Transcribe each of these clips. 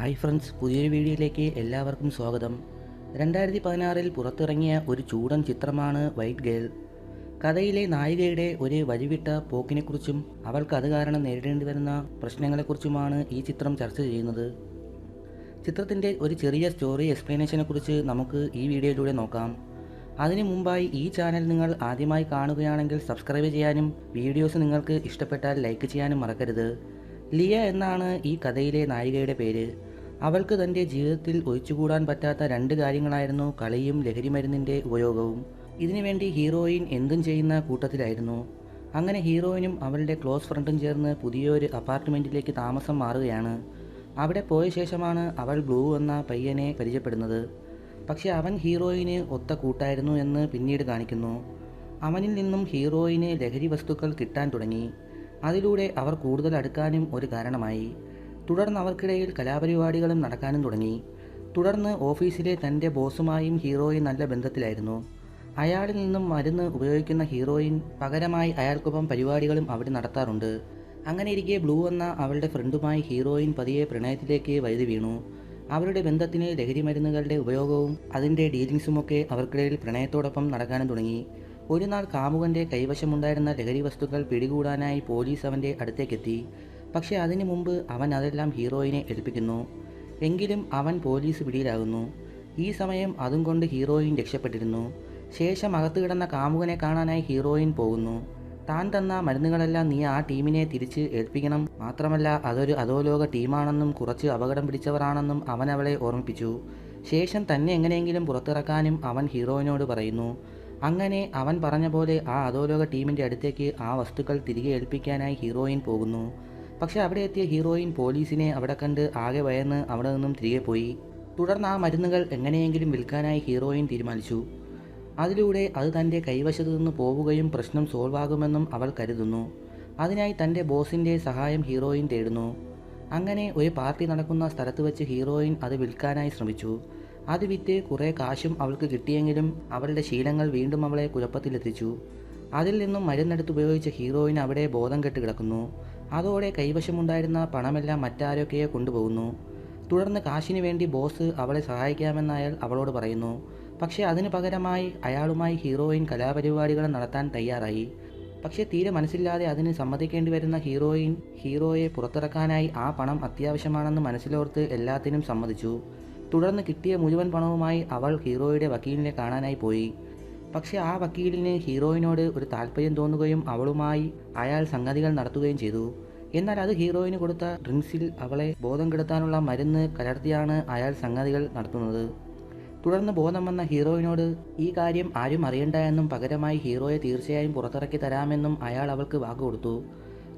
Hi friends പുതിയൊരു വീഡിയോയിലേക്ക് എല്ലാവർക്കും സ്വാഗതം. രണ്ടായിരത്തി പതിനാറിൽ പുറത്തിറങ്ങിയ ഒരു ചൂടൻ ചിത്രമാണ് വൈറ്റ് ഗേൾ. കഥയിലെ നായികയുടെ ഒരു വഴിവിട്ട പോക്കിനെക്കുറിച്ചും അവൾക്ക് അത് കാരണം നേരിടേണ്ടി വരുന്ന പ്രശ്നങ്ങളെക്കുറിച്ചുമാണ് ഈ ചിത്രം ചർച്ച ചെയ്യുന്നത്. ചിത്രത്തിന്റെ ഒരു ചെറിയ സ്റ്റോറി എക്സ്പ്ലനേഷനെ കുറിച്ച് നമുക്ക് ഈ വീഡിയോയിലൂടെ നോക്കാം. അതിനു മുമ്പായി ഈ ചാനൽ നിങ്ങൾ ആദ്യമായി കാണുകയാണെങ്കിൽ സബ്സ്ക്രൈബ് ചെയ്യാനും വീഡിയോസ് നിങ്ങൾക്ക് ഇഷ്ടപ്പെട്ടാൽ ലൈക്ക് ചെയ്യാനും മറക്കരുത്. ലിയ എന്നാണ് ഈ കഥയിലെ നായികയുടെ പേര്. അവൾക്ക് തന്റെ ജീവിതത്തിൽ ഒഴിച്ചുകൂടാൻ പറ്റാത്ത രണ്ട് കാര്യങ്ങളായിരുന്നു കളിയും ലഹരിമരുന്നിന്റെ ഉപയോഗവും. ഇതിനുവേണ്ടി ഹീറോയിൻ എന്തും ചെയ്യുന്ന കൂട്ടത്തിലായിരുന്നു. അങ്ങനെ ഹീറോയിനും അവളുടെ ക്ലോസ് ഫ്രണ്ടും ചേർന്ന് പുതിയൊരു അപ്പാർട്ട്മെന്റിലേക്ക് താമസം മാറുകയാണ്. അവിടെ പോയ ശേഷമാണ് അവൾ ബ്ലൂ എന്ന പയ്യനെ പരിചയപ്പെടുന്നത്. പക്ഷേ അവൻ ഹീറോയിന് ഒത്ത കൂട്ടായിരുന്നു എന്ന് പിന്നീട് കാണിക്കുന്നു. അവനിൽ നിന്നും ഹീറോയിന് ലഹരി വസ്തുക്കൾ കിട്ടാൻ തുടങ്ങി. അതിലൂടെ അവർ കൂടുതൽ അടുക്കാനും ഒരു കാരണമായി. തുടർന്ന് അവർക്കിടയിൽ കലാപരിപാടികളും നടക്കാനും തുടങ്ങി. തുടർന്ന് ഓഫീസിലെ തന്റെ ബോസുമായും ഹീറോയിൻ നല്ല ബന്ധത്തിലായിരുന്നു. അയാളിൽ നിന്നും മരുന്ന് ഉപയോഗിക്കുന്ന ഹീറോയിൻ പകരമായി അയാൾക്കൊപ്പം പരിപാടികളും അവിടെ നടത്താറുണ്ട്. അങ്ങനെ ഇരിക്കെ ബ്ലൂ എന്ന അവളുടെ ഫ്രണ്ടുമായി ഹീറോയിൻ പതിയെ പ്രണയത്തിലേക്ക് വഴുതി വീണു. അവരുടെ ബന്ധത്തിന് ലഹരി മരുന്നുകളുടെ ഉപയോഗവും അതിന്റെ ഡീലിങ്സുമൊക്കെ അവർക്കിടയിൽ പ്രണയത്തോടൊപ്പം നടക്കാനും തുടങ്ങി. ഒരു നാൾ കാമുകന്റെ കൈവശമുണ്ടായിരുന്ന ലഹരി വസ്തുക്കൾ പിടികൂടാനായി പോലീസ് അവന്റെ അടുത്തേക്കെത്തി. പക്ഷേ അതിനു മുമ്പ് അവൻ അതെല്ലാം ഹീറോയിനെ ഏൽപ്പിക്കുന്നു. എങ്കിലും അവൻ പോലീസ് പിടിയിലാകുന്നു. ഈ സമയം അതും കൊണ്ട് ഹീറോയിൻ രക്ഷപ്പെട്ടിരുന്നു. ശേഷം അകത്ത് കിടന്ന കാമുകനെ കാണാനായി ഹീറോയിൻ പോകുന്നു. താൻ തന്ന മരുന്നുകളെല്ലാം നീ ആ ടീമിനെ തിരിച്ച് ഏൽപ്പിക്കണം. മാത്രമല്ല അതൊരു അധോലോക ടീമാണെന്നും കുറച്ച് അപകടം പിടിച്ചവരാണെന്നും അവൻ അവളെ ഓർമ്മിപ്പിച്ചു. ശേഷം തന്നെ എങ്ങനെയെങ്കിലും പുറത്തിറക്കാനും അവൻ ഹീറോയിനോട് പറയുന്നു. അങ്ങനെ അവൻ പറഞ്ഞ പോലെ ആ അധോലോക ടീമിന്റെ അടുത്തേക്ക് ആ വസ്തുക്കൾ തിരികെ ഏൽപ്പിക്കാനായി ഹീറോയിൻ പോകുന്നു. പക്ഷേ അവിടെ എത്തിയ ഹീറോയിൻ പോലീസിനെ അവിടെ കണ്ട് ആകെ ഭയന്ന് അവിടെ നിന്നും തിരികെ പോയി. തുടർന്ന് ആ മരുന്നുകൾ എങ്ങനെയെങ്കിലും വിൽക്കാനായി ഹീറോയിൻ തീരുമാനിച്ചു. അതിലൂടെ അത് തന്റെ കൈവശത്തു നിന്ന് പോവുകയും പ്രശ്നം സോൾവ് ആകുമെന്നും അവൾ കരുതുന്നു. അതിനായി തന്റെ ബോസിന്റെ സഹായം ഹീറോയിൻ തേടുന്നു. അങ്ങനെ ഒരു പാർട്ടി നടക്കുന്ന സ്ഥലത്ത് വെച്ച് ഹീറോയിൻ അത് വിൽക്കാനായി ശ്രമിച്ചു. അത് വിറ്റ് കുറേ കാശും അവൾക്ക് കിട്ടിയെങ്കിലും അവളുടെ ശീലങ്ങൾ വീണ്ടും അവളെ കുഴപ്പത്തിലെത്തിച്ചു. അതിൽ നിന്നും മരുന്നെടുത്ത് ഉപയോഗിച്ച ഹീറോയിൻ അവിടെ ബോധം കെട്ട് കിടക്കുന്നു. അതോടെ കൈവശമുണ്ടായിരുന്ന പണമെല്ലാം മറ്റാരൊക്കെയെ കൊണ്ടുപോകുന്നു. തുടർന്ന് കാശിന് വേണ്ടി ബോസ് അവളെ സഹായിക്കാമെന്ന് അയാൾ അവളോട് പറയുന്നു. പക്ഷേ അതിന് പകരമായി അയാളുമായി ഹീറോയിൻ കലാപരിപാടികൾ നടത്താൻ തയ്യാറായി. പക്ഷേ തീരെ മനസ്സില്ലാതെ അതിന് സമ്മതിക്കേണ്ടി വരുന്ന ഹീറോയിൻ ഹീറോയെ പുറത്തിറക്കാനായി ആ പണം അത്യാവശ്യമാണെന്ന് മനസ്സിലോർത്ത് എല്ലാത്തിനും സമ്മതിച്ചു. തുടർന്ന് കിട്ടിയ മുഴുവൻ പണവുമായി അവൾ ഹീറോയുടെ വക്കീലിനെ കാണാനായി പോയി. പക്ഷേ ആ വക്കീലിന് ഹീറോയിനോട് ഒരു താല്പര്യം തോന്നുകയും അവളുമായി അയാൾ സംഗതികൾ നടത്തുകയും ചെയ്തു. എന്നാൽ അത് ഹീറോയിന് കൊടുത്ത ഡ്രിങ്ക്സിൽ അവളെ ബോധം കെടുത്താനുള്ള മരുന്ന് കലർത്തിയാണ് അയാൾ സംഗതികൾ നടത്തുന്നത്. തുടർന്ന് ബോധം വന്ന ഹീറോയിനോട് ഈ കാര്യം ആരും അറിയണ്ട എന്നും പകരമായി ഹീറോയെ തീർച്ചയായും പുറത്തിറക്കി തരാമെന്നും അയാൾ അവൾക്ക് വാക്ക് കൊടുത്തു.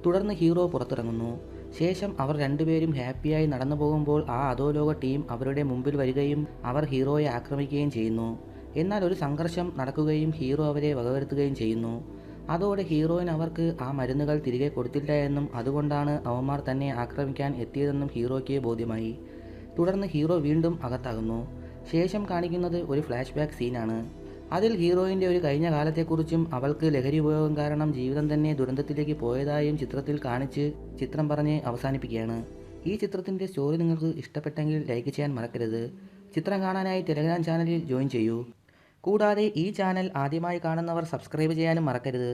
തുടർന്ന് ഹീറോ പുറത്തിറങ്ങുന്നു. ശേഷം അവർ രണ്ടുപേരും ഹാപ്പിയായി നടന്നു പോകുമ്പോൾ ആ അധോലോക ടീം അവരുടെ മുമ്പിൽ വരികയും അവർ ഹീറോയെ ആക്രമിക്കുകയും ചെയ്യുന്നു. എന്നാൽ ഒരു സംഘർഷം നടക്കുകയും ഹീറോ അവരെ വകവരുത്തുകയും ചെയ്യുന്നു. അതോടെ ഹീറോയിൻ അവർക്ക് ആ മരുന്നുകൾ തിരികെ കൊടുത്തില്ല എന്നും അതുകൊണ്ടാണ് അവന്മാർ തന്നെ ആക്രമിക്കാൻ എത്തിയതെന്നും ഹീറോയ്ക്ക് ബോധ്യമായി. തുടർന്ന് ഹീറോ വീണ്ടും അകത്താകുന്നു. ശേഷം കാണിക്കുന്നത് ഒരു ഫ്ലാഷ് ബാക്ക് സീനാണ് അതിൽ ഹീറോയിന്റെ ഒരു കഴിഞ്ഞ കാലത്തെക്കുറിച്ചും അവൾക്ക് ലഹരി ഉപയോഗം കാരണം ജീവിതം തന്നെ ദുരന്തത്തിലേക്ക് പോയതായും ചിത്രത്തിൽ കാണിച്ച് ചിത്രം പറഞ്ഞ് അവസാനിപ്പിക്കുകയാണ്. ഈ ചിത്രത്തിന്റെ സ്റ്റോറി നിങ്ങൾക്ക് ഇഷ്ടപ്പെട്ടെങ്കിൽ ലൈക്ക് ചെയ്യാൻ മറക്കരുത്. ചിത്രം കാണാനായി ടെലഗ്രാം ചാനലിൽ ജോയിൻ ചെയ്യൂ. കൂടാതെ ഈ ചാനൽ ആദ്യമായി കാണുന്നവർ സബ്സ്ക്രൈബ് ചെയ്യാനും മറക്കരുത്.